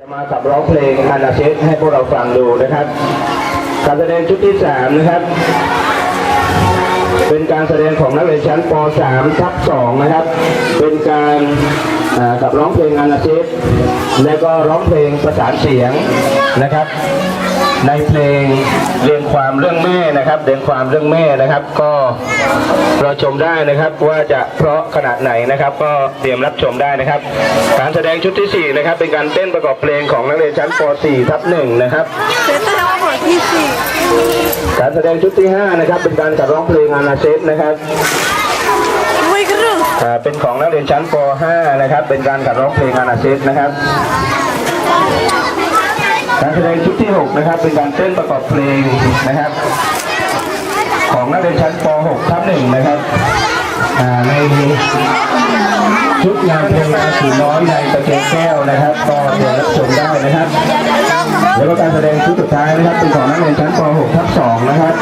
จะมาขับร้องเพลงอานาเชสให้พวกเราฟังดูนะครับ การแสดงชุดที่สามนะครับ เป็นการแสดงของนักเรียนชั้นป .3 ทับ2นะครับ เป็นการอ่าขับร้องเพลงอานาเชสและก็ร้องเพลงประสานเสียงนะครับ ในเพลงเรียงความเรื่องแม่นะครับ เรียงความเรื่องแม่นะครับ ก็ เราชมได้นะครับว่าจะเพราะขนาดไหนนะครับ ก็เตรียมรับชมได้นะครับ การแสดงชุดที่สี่นะครับ เป็นการเต้นประกอบเพลงของนักเรียนชั้นป .4 ทับ1นะครับเซตแล้วหมดที่สี่การแสดงชุดที่ห้านะครับ เป็นการขับร้องเพลงอานาเซตนะครับไม่กระดูกอ่าเป็นของนักเรียนชั้นป .5 นะครับ เป็นการขับร้องเพลงอานาเซตนะครับการแสดงชุดที่ 6 นะครับ เป็นการเต้นประกอบเพลงนะครับของ นักเรียนชั้นป .6 ทับหนึ่งนะครับในชุดงานเพลงอาสีน้อยในตะเกียงแก้วนะครับก็เดี๋ยวรับชมได้นะครับ แล้วก็การแสดงชุดสุดท้ายนะครับเป็นของนักเรียนชั้นป .6 ทับ2นะครับ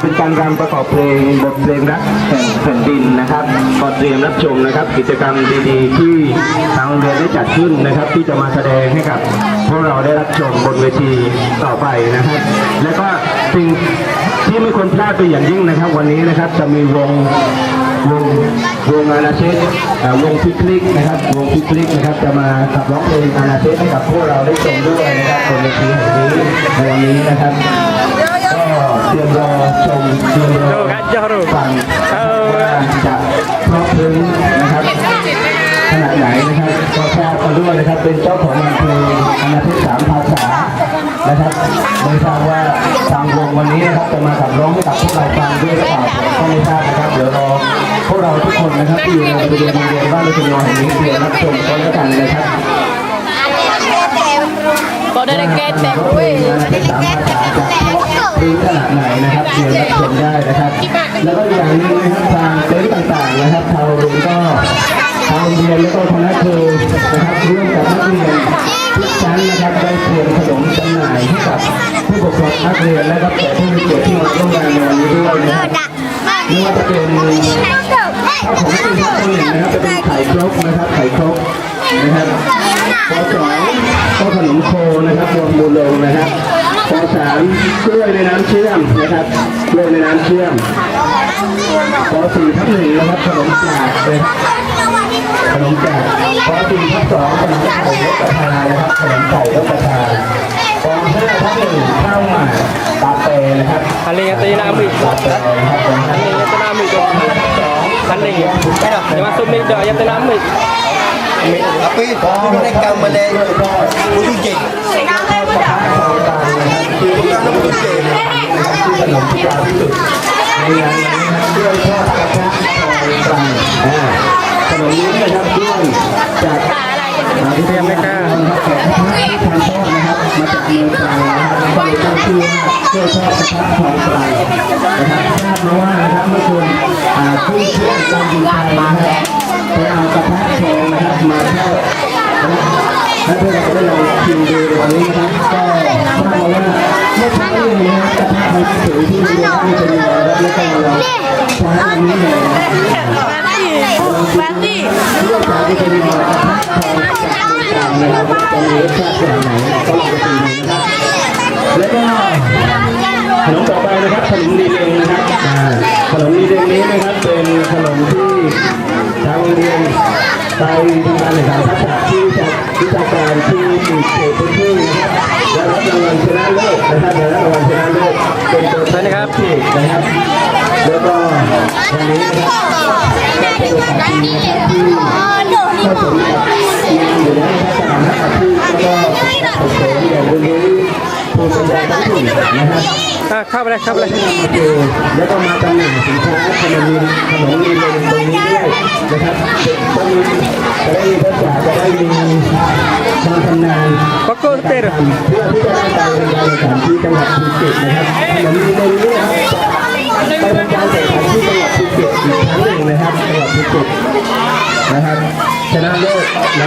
เป็นการรำประกอบเพลงบทเพลงรักแห่งแผ่นดินนะครับก็เตรียมรับชมนะครับ กิจกรรมดีๆ ที่ทางโรงเรียนได้จัดขึ้นนะครับ ที่จะมาแสดงให้กับ วกเราได้รับชมบนเวทีต่อไปนะครับ และก็สิ่งที่ไม่ควรพลาดไปอย่างยิ่งนะครับ วันนี้นะครับจะมีวงวงวงอาณาเชษอ่าวงพิคลิกนะครับ วงพิคลิกนะครับ จะมาขับร้องเพลงอาณาเชษให้กับพวกเราได้ชมด้วยนะครับบนเวทีแห่งนี้ในวันนี้นะครับก็เตรียมรอชมเตรียมรอฟังว่าจะเพราะพรึ้งนะครับขนาดไหนนะครับก็ทราบกันด้วยนะครับเป็นเจ้าของ งานเพลงอนาเทศสามภาษานะครับไม่ทราบว่าทางวงวันนี้นะครับจะมาขับร้องให้กับพวกเราฟังด้วยหรือเปล่าผมก็ไม่ทราบนะครับเดี๋ยวรอพวกเราทุกคนนะครับที่อยู่ในบริเวณโรงเรียนบ้านลูกนอนแห่งนี้เตรียมรับชมก็แล้วกันนะครับก็ได้แก้แต่เว้ยดีขนาดไหนนะครับเรียนรับชมได้นะครับ แล้วก็อย่างหนึงนะครับทางเต็นท์ต่างๆนะครับทางโรงเรียนก็ทางโรงเรียนแล้วก็คณะครูนะครับร่วมกับนักเรียน ทุกชั้นนะครับได้เตรียมขนมจำหน่ายให้กับผู้ปกครองนักเรียนและก็แขกผู้มีเกียรติที่มาร่วมงานในวันนี้ด้วยนะครับไม่ว่าจะเป็นข้าวของกินข้าวต้มนะครับจะเป็นไข่ครกนะครับไข่ครกนะครับปสองก็ขนมโคนะครับรวมบุญลงนะครับปสามกล้วยในน้ำเชื่อมนะครับกล้วยในน้ำเชื่อมปสี่ทับหนึ่งนะครับขนมจากนะครับ ขนมจากปสี่ทับสองขนมไข่ยกกระทานะครับขนมไข่ยกกระทาปห้าทับหนึ่งข้าวหมากปาเต้นะครับ Aling yang tadi nak ambil. ปาเต้นะครับปห้า Aling yang tadi nak ambil tu. สอง Aling. Yang masuk mic dah yang tadi nak ambil. Tapi itu mereka Malay Kudu geng ที่ขนมที่ยาวที่สุดในงานนี้นะครับด้วยทอดกระทะทองตังอ่าขนมนี้นะครับด้วยจากที่เรียนไม่กล้านะครับแขกที่ทานทอดนะครับมาจากเมืองตรังนะครับก็เลยตั้งชื่อ ว่าด้วยทอดกระทะทองตรนะครับทราบมาว่านะครับเมื่อคืนผู้เชี่ยวชาญยิงไทยนะครับไปเอากระทะทองนะครับมาทอดนะครับและเพื่อเราจะได้ลองชิมดูวันนี้นะครับก็ทราบมาว่าเมื่อเช้านี้นะครับกระทะไฟสูงที่เรีนที่จะมีนะครับแล้วก็มาลองใช้อันนี้เลยนะครับบนี้เรื่องการที่จะมีกระทะทองจากเมืองตรังนะครับจะมีรสชาติแบบไหนก็ลองไปดูนะครับ แล้วก็ขนมต่อไปนะครับขนมดีเองนะครับขนมดีเองนี้นะครับเป็นขนมที่ทางโรงเรียนไปทำการแข่งขันทักษะที่วิชาวิชาการที่เขตพื้นที่นะครับและรับรางวัลชนะเลิศนะครับได้รับรางวัลชนะเลิศเป็นตัวแทนนะครับที่นะครับ แล้วก็วันนี้นะครับเป็นโอกาสดีนะครับที่เข้าสู่กับงานอยู่ในทักษะนะครับที่แล้วก็ส่งเสริมอย่างเรื่ องนี้ภูมิปัญญาท้องถิ่นนะครับ Ah, kau boleh, kau ก็ boleh. ที่นำมาดูแล้วก็มาจำหน่ายสินค้าขนมมีขนมมีลงตรงนี้ด้วยนะครับจะมีจะได้มีภาษาจะได้มีความชำนาญ Pokok ter. เพื่อที่จะได้ไปบรรยายสถานที่จังหวัดภูเก็ตนะครับขนมมีลงนี้นะครับไปบรรยายสถานที่จังหวัดภูเก็ตอีกครั้งหนึ่งนะครับจังหวัดภูเก็ต นะครับชนะเลิศใน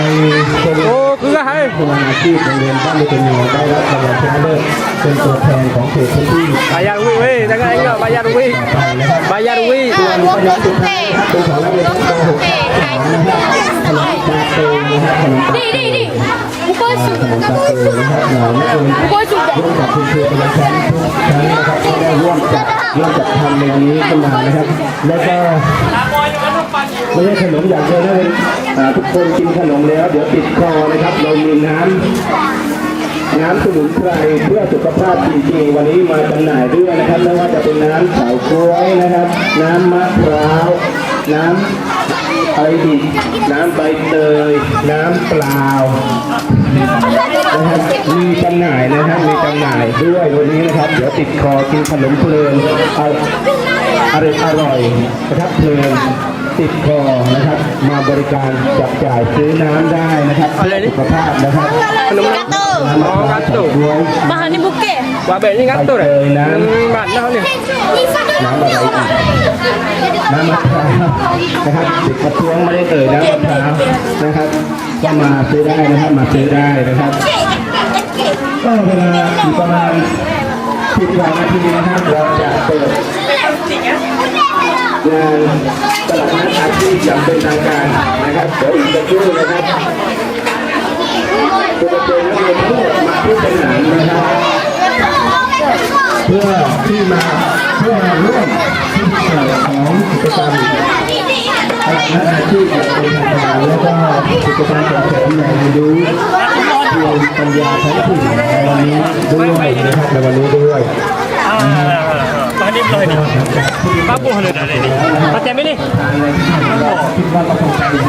โครงการ Oh, kerah hai. โครงอาชีพโรงเรียนบ้านลูกเป็นโยได้รับรางวัลชนะเลิศเป็นตัวแทนของเขตพื้นที่ Bayar duit weh, jangan ingat bayar duit. ต่อไปนะครับ Bayar duit. ส่วนรวมตัวสุเตเป็นของนักเรียนรวมชั้นตัวปสุ .6 เตไทยนะครับขนมปลาเตยนะครับขนมปลาดิดิดิบุกสุขนมปลาเตยนะครับหน่วยนักเรียนบุกสุเตร่วมกับคุณครูประจำชั้นทุกชั้นนะครับก็ได้ร่วมจัดร่วมจัดทำในวันนี้ขึ้นมานะครับ แล้วก็ ไม่ใช่ขนมอย่างเดียวนะทุกคนกินขนมแล้ว เดี๋ยวติดคอนะครับ เรามีน้ำน้ำสมุนไพรเพื่อสุขภาพจริงๆวันนี้มาจำหน่ายด้วยนะครับไม่ว่าจะเป็นน้ำเฉาก๊วยนะครับ น้ำมะพร้าวน้ำอะไรอีกน้ำใบเตย น้ำเปล่านะครับมีจำหน่ายนะครับมีจำหน่ายด้วยวันนี้นะครับ เดี๋ยวติดคอกินขนมเพลินเอาอร่อยอร่อยนะครับเพลิน ติดคอนะครับ มาบริการจับจ่ายซื้อน้ำได้นะครับเพื่อสุขภาพนะครับ Gato น้ำมะพร้าวสดด้วย Bahan ni bukit Wah bel ni ngatur eh. Hmm, mana ni? น้ำอะไรอีกน้ำมะพร้าวนะครับติดกระท้วงไม่ได้เอ่ยน้ำมะพร้าวนะครับก็มาซื้อได้นะครับมาซื้อได้นะครับ ก็เวลาอีกประมาณสิบกว่านาทีนะครับเราจะเปิด งานตลาดนัดอาชีพอย่างเป็นทางการนะครับเดี๋ยวอีกสักครู่นะครับจะเชิญนักเรียนทั้งหมดมาที่สนามนะครับเพื่อที่มาเพื่อมาร่วมที่เกิดของกิจกรรมตลาดนัดอาชีพอย่างเป็นทางการแล้วก็กิจกรรมส่งเสริมแหล่งเรียนรู้ภูมิปัญญาท้องถิ่นในวันนี้ด้วยนะครับในวันนี้ด้วย Bahan ni belah ni. Apa hal dah ni? Macam ni. ทางในที่ทำเราคิดว่าก็คงจะดี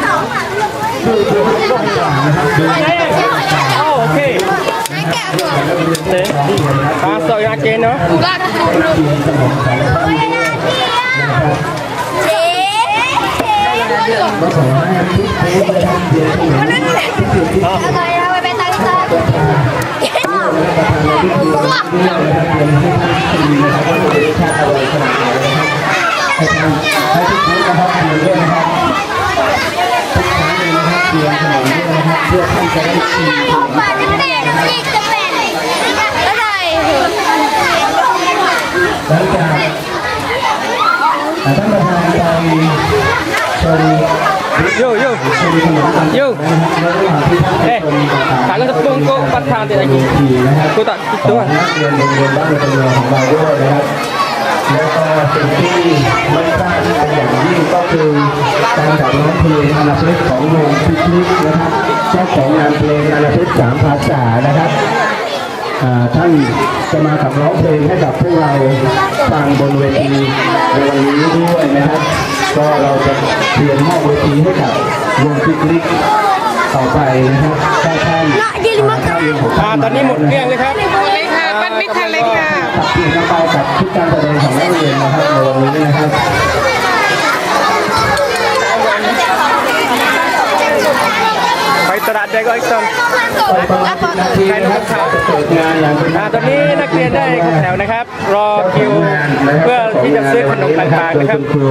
ดูดูดูกว่านะครับดู Oh okey. Ni. Pasal yang akhir no. Bukan ทีมสมอง รับก็ขอให้ทุกคนนะครับเรียนรู้ที่สุดที่ Saya awak petang kita ด้วยนะครับเรียนให้ท่านดีนะครับว่าจะได้ชาติอะไรขนาดไหนนะครับให้ท่านให้ทุกคนนะครับเรียนด้วยนะครับทุกครั้งเลยนะครับเรียนขนมด้วยนะครับเพื่อท่านจะได้ชิมขนมหลังจากท่านประธานไปชม Yo yo. ชมขนมต่างๆ Yo. นะครับในระหว่างที่ท่านไป Eh, ชมต่างๆ kalau tepung kau patah dia lagi. ทีนะครับ Kau tak gitu ตัว kan? นักเรียนโรงเรียนบ้านเป็นเมืองของเราด้วยนะครับแล้วก็สิ่งที่ไม่พลาดเป็นอย่างยิ่งก็คือการขับร้องเพลงอาณาเพของวงพิพิธนะครับเจ้าของงานเพลงอาณาเพสามภาษานะครับท่านจะมาขับร้องเพลงให้กับพวกเราฟังบนเวทีในวันนี้ด้วยนะครับ ก็เราจะเตรียมมอบเวทีให้กับวงพิพิธ ต่อไปนะครับถ้าท่าน Nak dia lima kali. Ah tadi mut kiang le kan. เล็กค่ะมันไม่ทันเล็กค่ะขับเปลี่ยนกันไปกับชุดการแสดงของนักเรียนนะครับในวันนี้นะครับ Baik terak dia kau ikut. ไปประมาณ10นาทีนะครับจะเปิดงานอย่างเป็นอ่าตอนนี้นักเรียนได้เข้าแถวนะครับ รอคิวเพื่อที่จะซื้อขนมต่างๆนะครับ โดยณครู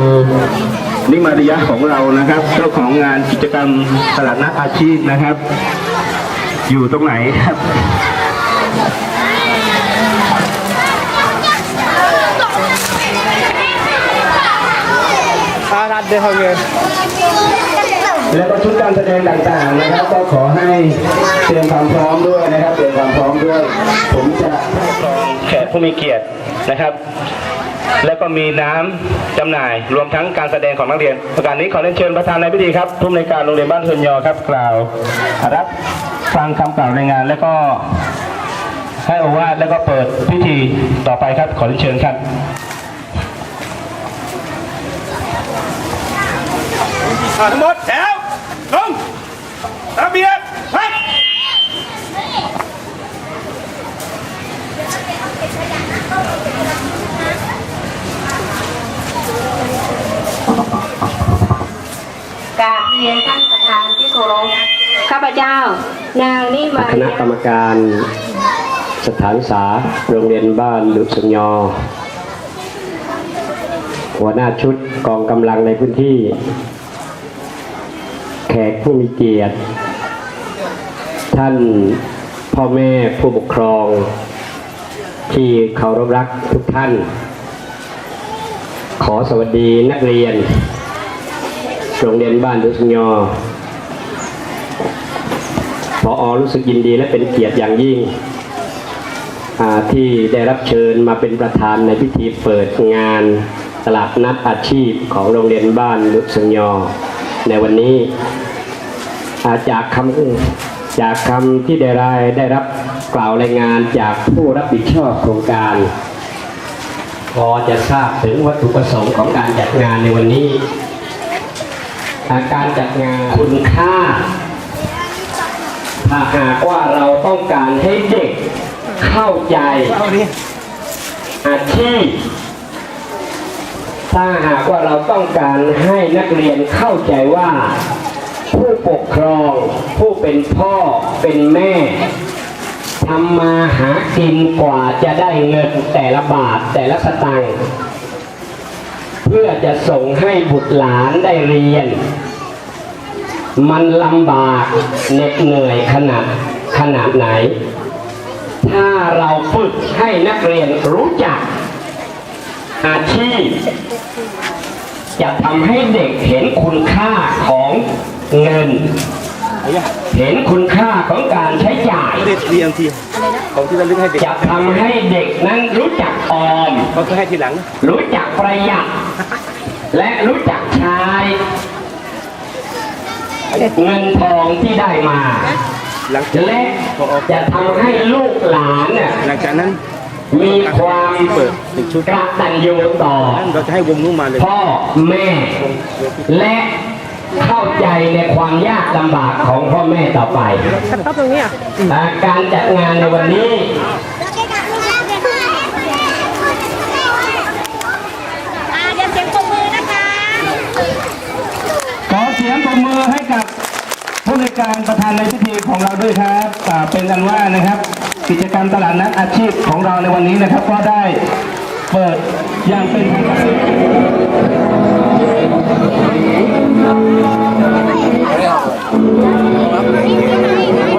นิมาริยะของเรานะครับ เจ้าของงานกิจกรรมตลาดนัดอาชีพนะครับ อยู่ตรงไหนครับ Ah ada harga. แล้วก็ชุดการแสดงต่างๆนะครับ ก็ขอให้เตรียมความพร้อมด้วยนะครับ เตรียมความพร้อมด้วย ผมจะให้กรองแขกผู้มีเกียรตินะครับ แล้วก็มีน้ำจำหน่าย รวมทั้งการแสดงของนักเรียนประการนี้ขอเรียนเชิญประธานในพิธีครับผู้อำนวยการโรงเรียนบ้านเทือนยอครับกล่าวรับฟังคำกล่าวในงาน แล้วก็ให้โอวาทแล้วก็เปิดพิธีต่อไปครับ ขอเรียนเชิญครับอ่าทั้งหมดแถวลงระเบียบพัก กราบเรียนท่านประธานที่เคารพข้าพเจ้า นางนิมาคณะกรรมการสถานศึกษาโรงเรียนบ้านดุสงยอ หัวหน้าชุดกองกำลังในพื้นที่ แขกผู้มีเกียรติ ท่านพ่อแม่ผู้ปกครอง ที่เคารพรักทุกท่าน ขอสวัสดีนักเรียน โรงเรียนบ้านดุษยอพออรู้สึกยินดีและเป็นเกียรติอย่างยิ่ง ที่ได้รับเชิญมาเป็นประธานในพิธีเปิดงานตลาดนัดอาชีพของโรงเรียนบ้านดุษยอในวันนี้าจากคำจากคำที่ได้รายได้รับกล่าวรายงานจากผู้รับผิดชอบโครงการ พอจะทราบถึงวัตถุประสงค์ของการจัดงานในวันนี้ การจัดงานคุณค่าถ้าหากว่าเราต้องการให้เด็กเข้าใจอาชีพถ้าหากว่าเราต้องการให้นักเรียนเข้าใจว่า ผู้ปกครอง ผู้เป็นพ่อเป็นแม่ทำมาหากินกว่าจะได้เงินแต่ละบาทแต่ละสตางค์ เพื่อจะส่งให้บุตรหลานได้เรียน มันลำบากเหน็ดเหนื่อยขนาดขนาดไหน ถ้าเราฝึกให้นักเรียนรู้จัก อาชีพ จะทำให้เด็กเห็นคุณค่าของเงิน เห็นคุณค่าของการใช้จ่ายเด็ดเรียงทีของที่ระลึกให้เด็กจะทำให้เด็กนั้นรู้จักออมเขาจะให้ทีหลัง รู้จักประหยัด และรู้จักใช้เงินทองที่ได้มาหลังจากและจะทำให้ลูกหลานเนี่ยหลังจากนั้นมีความเปิดหนึ่งชุดกตัญญูต่อนั้นเราจะให้วงนู้นมาเลยพ่อแม่และ เข้าใจในความยากลำบากของพ่อแม่ต่อไปอ่าการจัดงานในวันนี้อ่าเดี๋ยวเสียงปรบมือนะคะขอเสียงปรบมือให้กับผู้ในวยการประธานในพิธีของเราด้วยครับอ่าเป็นกันว่านะครับ กิจกรรมตลาดนัดอาชีพของเราในวันนี้นะครับ ก็ได้เปิดอย่างเป็นทางการ นั